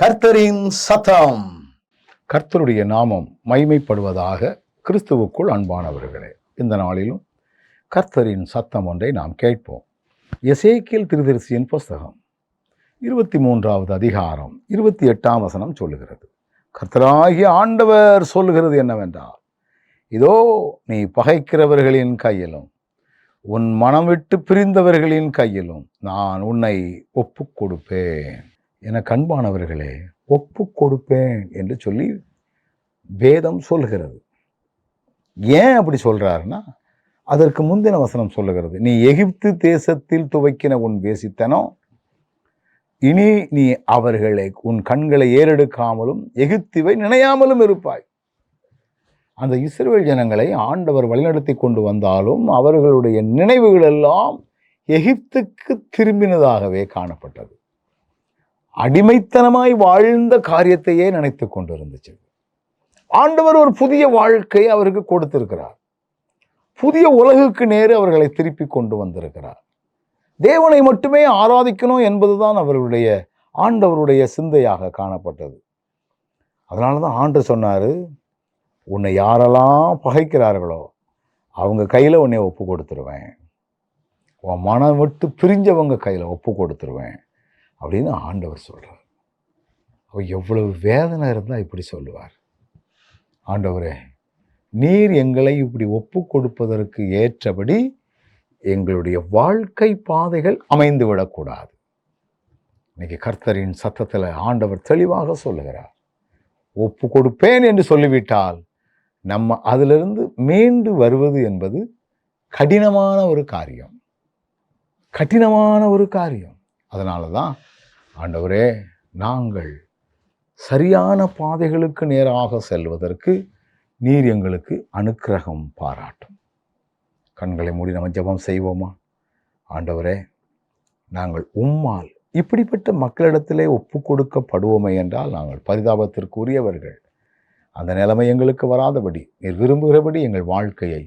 கர்த்தரின் சத்தம். கர்த்தருடைய நாமம் மைமைப்படுவதாக கிறிஸ்துவுக்குள் அன்பானவர்களே இந்த நாளிலும் கர்த்தரின் சத்தம் ஒன்றை நாம் கேட்போம். எசேக்கியல் திருதரிசியின் புஸ்தகம் இருபத்தி மூன்றாவது அதிகாரம் இருபத்தி எட்டாம் வசனம் சொல்லுகிறது. கர்த்தராகிய ஆண்டவர் சொல்லுகிறது என்னவென்றால் இதோ நீ பகைக்கிறவர்களின் கையிலும் உன் மனம் விட்டு பிரிந்தவர்களின் கையிலும் நான் உன்னை ஒப்புக் கொடுப்பேன் என கண்பானவர்களே ஒப்பு கொடுப்பேன் என்று சொல்லி வேதம் சொல்கிறது. ஏன் அப்படி சொல்கிறாருன்னா அதற்கு முந்தின வசனம் சொல்லுகிறது. நீ எகிப்து தேசத்தில் துவைக்கின உன் வேசித்தனம் இனி நீ அவர்களை உன் கண்களை ஏறெடுக்காமலும் எகிப்திவை நினையாமலும் இருப்பாய். அந்த இஸ்ரேல் ஜனங்களை ஆண்டவர் வழிநடத்தி கொண்டு வந்தாலும் அவர்களுடைய நினைவுகள் எல்லாம் எகிப்துக்கு திரும்பினதாகவே காணப்பட்டது. அடிமைத்தனமாய் வாழ்ந்த காரியத்தையே நினைத்து கொண்டிருந்துச்சு. ஆண்டவர் ஒரு புதிய வாழ்க்கையை அவருக்கு கொடுத்திருக்கிறார். புதிய உலகுக்கு நேரு அவர்களை திருப்பி கொண்டு வந்திருக்கிறார். தேவனை மட்டுமே ஆராதிக்கணும் என்பதுதான் அவர்களுடைய ஆண்டவருடைய சிந்தையாக காணப்பட்டது. அதனால தான் ஆண்டு சொன்னார் உன்னை யாரெல்லாம் பகைக்கிறார்களோ அவங்க கையில் உன்னை ஒப்பு கொடுத்துருவேன். உன் மனம் விட்டு பிரிஞ்சவங்க கையில் ஒப்பு கொடுத்துருவேன். அப்படின்னு ஆண்டவர் சொல்கிறார் அவர் எவ்வளவு வேதனை இருந்தால் இப்படி சொல்லுவார். ஆண்டவரே நீர் எங்களை இப்படி ஒப்பு கொடுப்பதற்கு ஏற்றபடி எங்களுடைய வாழ்க்கை பாதைகள் அமைந்து விடக்கூடாது. இன்னைக்கு கர்த்தரின் சத்தத்தில் ஆண்டவர் தெளிவாக சொல்லுகிறார். ஒப்பு கொடுப்பேன் என்று சொல்லிவிட்டால் நம்ம அதிலிருந்து மீண்டு வருவது என்பது கடினமான ஒரு காரியம். கடினமான ஒரு காரியம். அதனால தான் ஆண்டவரே நாங்கள் சரியான பாதைகளுக்கு நேராக செல்வதற்கு நீர் எங்களுக்கு அனுக்கிரகம் பாராட்டும். கண்களை மூடி நம்ம ஜெபம் செய்வோமா? ஆண்டவரே நாங்கள் உம்மால் இப்படிப்பட்ட மக்களிடத்திலே ஒப்பு கொடுக்கப்படுவோமே என்றால் நாங்கள் பரிதாபத்திற்குரியவர்கள். அந்த நிலைமை எங்களுக்கு வராதபடி நீர் விரும்புகிறபடி எங்கள் வாழ்க்கையை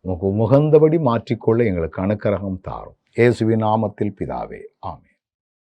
உமக்கு முகந்தபடி மாற்றிக்கொள்ள எங்களுக்கு அனுக்கிரகம் தாரும். இயேசுவின் நாமத்தில் பிதாவே ஆமே